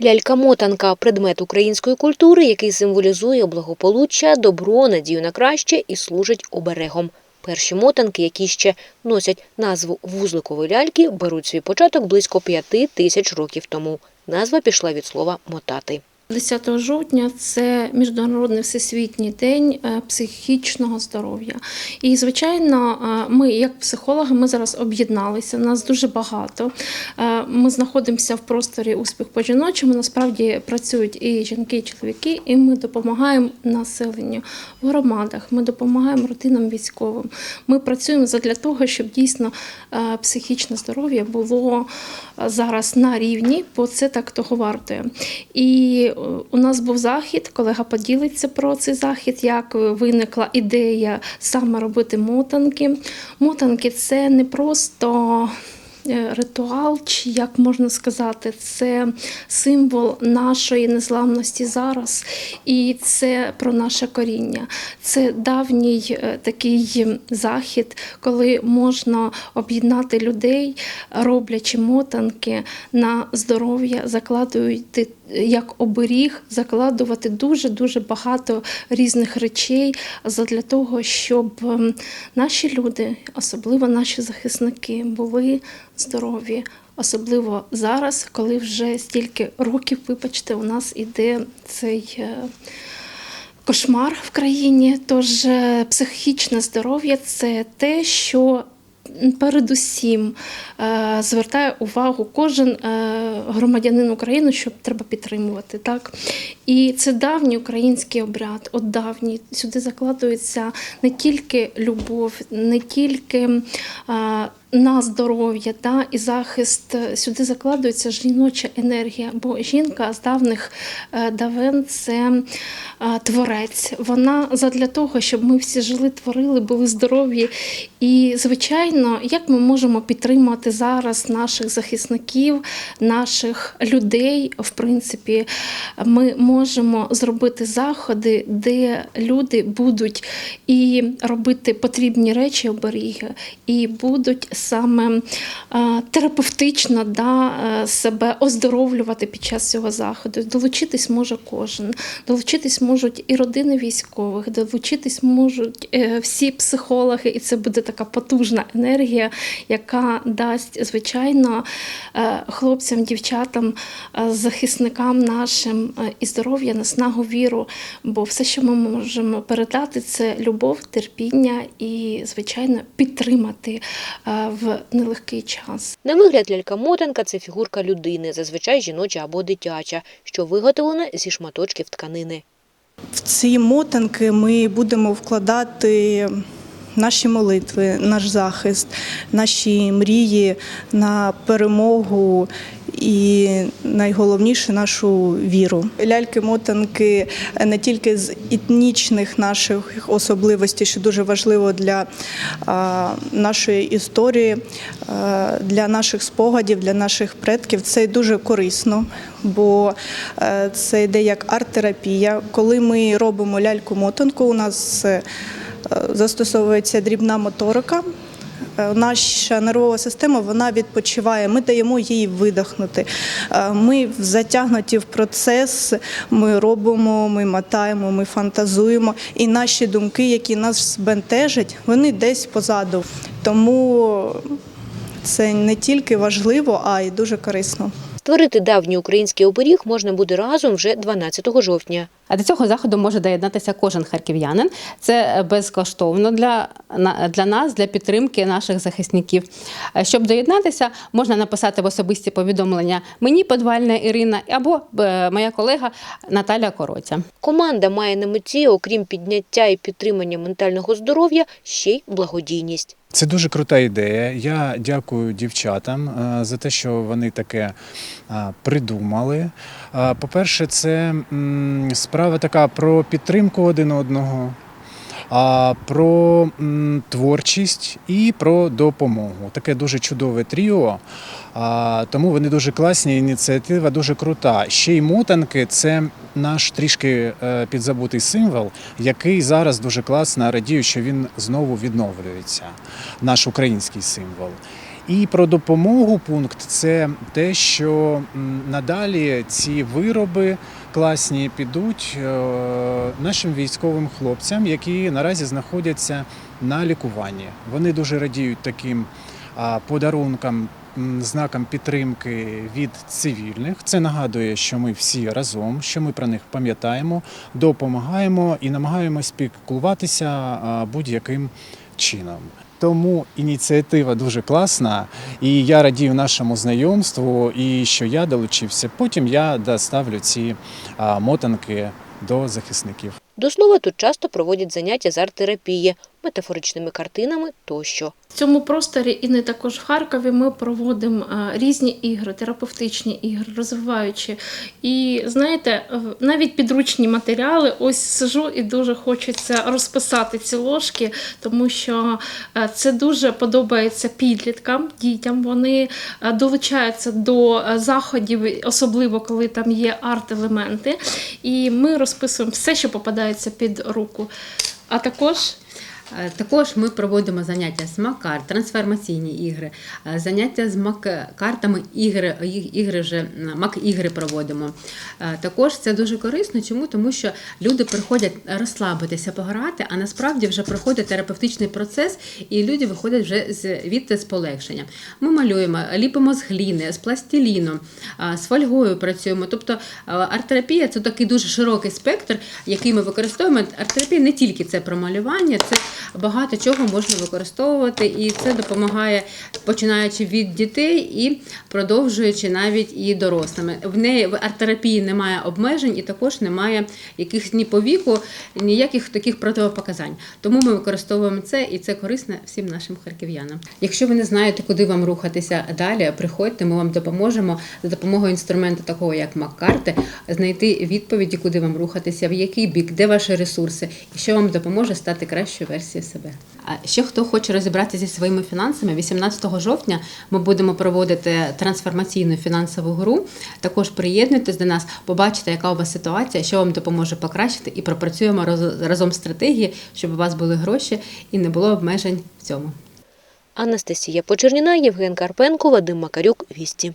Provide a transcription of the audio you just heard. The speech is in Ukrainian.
Лялька-мотанка – предмет української культури, який символізує благополуччя, добро, надію на краще і служить оберегом. Перші мотанки, які ще носять назву вузликової ляльки, беруть свій початок близько п'яти тисяч років тому. Назва пішла від слова «мотати». 10 жовтня це міжнародний всесвітній день е, психічного здоров'я. І звичайно, е, ми, як психологи, ми зараз об'єдналися. Нас дуже багато. Е, Ми знаходимося в просторі успіх по жіночому. Насправді працюють і жінки, і чоловіки, і ми допомагаємо населенню в громадах. Ми допомагаємо родинам військовим. Ми працюємо для того, щоб дійсно психічне здоров'я було зараз на рівні, бо це так того вартує. І у нас був захід, колега поділиться про цей захід, як виникла ідея саме робити мотанки. Мотанки це не просто. Е, Ритуал, чи як можна сказати, це символ нашої незламності зараз, і це про наше коріння. Це давній е, такий захід, коли можна об'єднати людей, роблячи мотанки на здоров'я, закладують як оберіг, закладувати дуже дуже багато різних речей задля того, щоб ем, наші люди, особливо наші захисники, були здорові. Особливо зараз, коли вже стільки років, вибачте, у нас іде цей е, кошмар в країні. Тож е, психічне здоров'я це те, що передусім е, звертає увагу кожен громадянин України, що треба підтримувати. Так? І це давній український обряд, от давній. Сюди закладується не тільки любов, не тільки на здоров'я та, і захист. Сюди закладується жіноча енергія, бо жінка з давних е, давен це е, творець. Вона задля того, щоб ми всі жили, творили, були здорові. І, звичайно, як ми можемо підтримати зараз наших захисників, наших людей, в принципі, ми можемо зробити заходи, де люди будуть і робити потрібні речі оберіги, і будуть саме е, терапевтично да, е, себе оздоровлювати під час цього заходу. Долучитись може кожен. Долучитись можуть і родини військових, долучитись можуть е, всі психологи, і це буде така потужна енергія, яка дасть, звичайно, хлопцям, дівчатам, захисникам нашим і здоров'я, наснагу, віру. Бо все, що ми можемо передати, це любов, терпіння і, звичайно, підтримати в нелегкий час. На вигляд лялька-мотанка – це фігурка людини, зазвичай жіноча або дитяча, що виготовлена зі шматочків тканини. В ці мотанки ми будемо вкладати наші молитви, наш захист, наші мрії на перемогу і найголовніше нашу віру. Ляльки-мотанки не тільки з етнічних наших особливостей, що дуже важливо для нашої історії, а, для наших спогадів, для наших предків. Це дуже корисно, бо е, це йде як арт-терапія. Коли ми робимо ляльку-мотанку, у нас е, застосовується дрібна моторика. Е, Наша нервова система вона відпочиває. Ми даємо їй видихнути. Е, Ми затягнуті в процес. Ми робимо, ми мотаємо, ми фантазуємо. І наші думки, які нас бентежать, вони десь позаду. Тому це не тільки важливо, а й дуже корисно. Створити давній український оберіг можна буде разом вже 12 жовтня. А до цього заходу може доєднатися кожен харків'янин. Це безкоштовно для, для нас, для підтримки наших захисників. Е, Щоб доєднатися, можна написати в особисті повідомлення мені, подвальна Ірина, або е, моя колега Наталя Коротя. Команда має на меті, окрім підняття і підтримання ментального здоров'я, ще й благодійність. Це дуже крута ідея. Я дякую дівчатам е, за те, що вони таке е, придумали. По-перше, це справа така про підтримку один одного, про творчість і про допомогу. Таке дуже чудове тріо. Тому вони дуже класні. Ініціатива дуже крута. Ще й мотанки це наш трішки е, підзабутий символ, який зараз дуже класно радію, що він знову відновлюється. Наш український символ. І про допомогу пункт це те, що надалі ці вироби класні підуть е, нашим військовим хлопцям, які наразі знаходяться на лікуванні. Вони дуже радіють таким подарункам. м, Знакам підтримки від цивільних це нагадує, що ми всі разом, що ми про них пам'ятаємо, допомагаємо і намагаємось піклуватися будь-яким чином. Тому ініціатива дуже класна, і я радію нашому знайомству, і що я долучився. Потім я доставлю ці мотанки до захисників. До слова, тут часто проводять заняття з арт-терапії, метафоричними картинами тощо. В цьому просторі і не також в Харкові ми проводимо е, різні ігри, терапевтичні ігри, розвиваючі. І знаєте, навіть підручні матеріали, ось сижу і дуже хочеться розписати ці ложки, тому що е, це дуже подобається підліткам, дітям. Вони е, долучаються до заходів, особливо коли там є арт-елементи. І ми розписуємо все, що попадається під руку. А також Також ми проводимо заняття з МАК-карт, трансформаційні ігри, е, заняття з МАК-картами, ігри, ігри вже МАК-ігри проводимо. Е, Також це дуже корисно. Чому? Тому що люди приходять розслабитися, пограти, а насправді вже проходить терапевтичний процес, і люди виходять вже з відти з полегшенням. Ми малюємо, ліпимо з гліни, з пластиліном, е, з фольгою працюємо. Тобто е, арт-терапія це такий дуже широкий спектр, який ми використовуємо. Арт-терапія не тільки це про малювання, це багато чого можна використовувати, і це допомагає починаючи від дітей і продовжуючи навіть і дорослими. В неї в арт-терапії немає обмежень і також немає якихось ні по віку, ніяких таких противопоказань. Тому ми використовуємо це і це корисно всім нашим харків'янам. Якщо ви не знаєте, куди вам рухатися далі, приходьте, ми вам допоможемо за допомогою інструменту такого як Мак-карти, знайти відповіді, куди вам рухатися, в який бік, де ваші ресурси, і що вам допоможе стати кращою версією себе. А ще хто хоче розібратися зі своїми фінансами, 18 жовтня ми будемо проводити трансформаційну фінансову гру. Також приєднуйтесь до нас, побачите, яка у вас ситуація, що вам допоможе покращити, і пропрацюємо роз- разом стратегії, щоб у вас були гроші і не було обмежень в цьому. Анастасія Почерніна, Євген Карпенко, Вадим Макарюк, Вісті.